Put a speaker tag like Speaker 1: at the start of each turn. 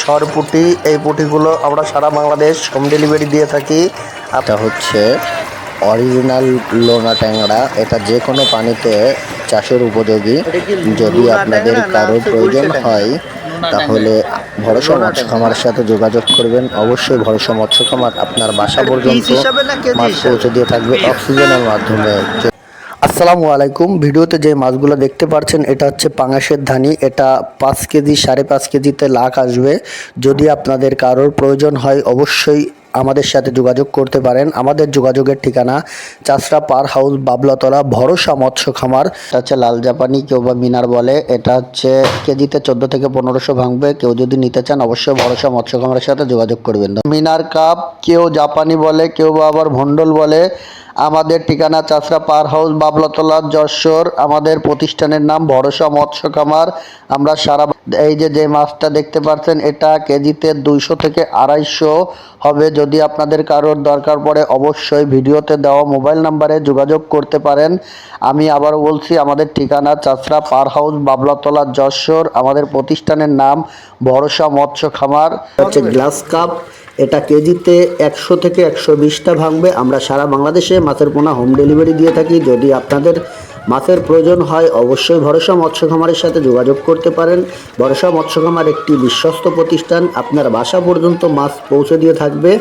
Speaker 1: সরপুটি এই পুটিগুলো আমরা সারা Bangladesh home delivery দিয়ে থাকি। এটা হচ্ছে অরিজিনাল লোনা ট্যাংরা। এটা যে কোনো পানিতে চাষের উপযোগী। যদি আপনাদের কারোর প্রয়োজন হয় তাহলে ভরসা মৎস্য খামারের সাথে যোগাযোগ করবেন। অবশ্যই ভরসা মৎস্য খামার আপনার বাসা পর্যন্ত মাছ পৌঁছে দিয়ে থাকবে অক্সিজেনের মাধ্যমে। আসসালামু আলাইকুম। ভিডিওতে যে মাছগুলো দেখতে পাচ্ছেন এটা হচ্ছে পাঙাশের ধানি। এটা পাঁচ কেজি, সাড়ে পাঁচ কেজিতে লাখ আসবে। যদি আপনাদের কারোর প্রয়োজন হয়, অবশ্যই আমাদের সাথে যোগাযোগ করতে পারেন। আমাদের যোগাযোগের ঠিকানা চাষরা পার হাউস, বাবলাতলা, ভরসা মৎস্য খামার। এটা হচ্ছে লাল জাপানি, কেউ বা মিনার বলে। এটা হচ্ছে কেজিতে চোদ্দ থেকে পনেরোশো ভাঙবে। কেউ যদি নিতে চান, অবশ্যই ভরসা মৎস্য খামারের সাথে যোগাযোগ করবেন। মিনার কাপ, কেউ জাপানি বলে, কেউ বা আবার ভন্ডল বলে। আমাদের ঠিকানা চাষরা পার হাউস, বাবলাতলা, যশোর। আমাদের প্রতিষ্ঠানের নাম ভরসা মৎস্য খামার। আমরা সারা এই যে যে মাছটা দেখতে পাচ্ছেন, এটা কেজিতে দুইশো থেকে আড়াইশো হবে। যদি আপনাদের কারোর দরকার পড়ে, অবশ্যই ভিডিওতে দেওয়া মোবাইল নাম্বারে যোগাযোগ করতে পারেন। আমি আবার বলছি, আমাদের ঠিকানা চাষরা পার হাউস, বাবলাতলা, যশোর। আমাদের প্রতিষ্ঠানের নাম ভরসা মৎস্য খামার। হচ্ছে গ্লাস কাপ। এটা কেজিতে একশো থেকে একশো বিশটা ভাঙবে। আমরা সারা বাংলাদেশে মাছের পোনা হোম ডেলিভারি দিয়ে থাকি। যদি আপনাদের মাছের প্রয়োজন হয়, অবশ্যই ভরসা মৎস্য খামারের সাথে যোগাযোগ করতে পারেন। ভরসা মৎস্য খামার একটি বিশ্বস্ত প্রতিষ্ঠান। আপনার বাসা পর্যন্ত মাছ পৌঁছে দিয়ে থাকবে।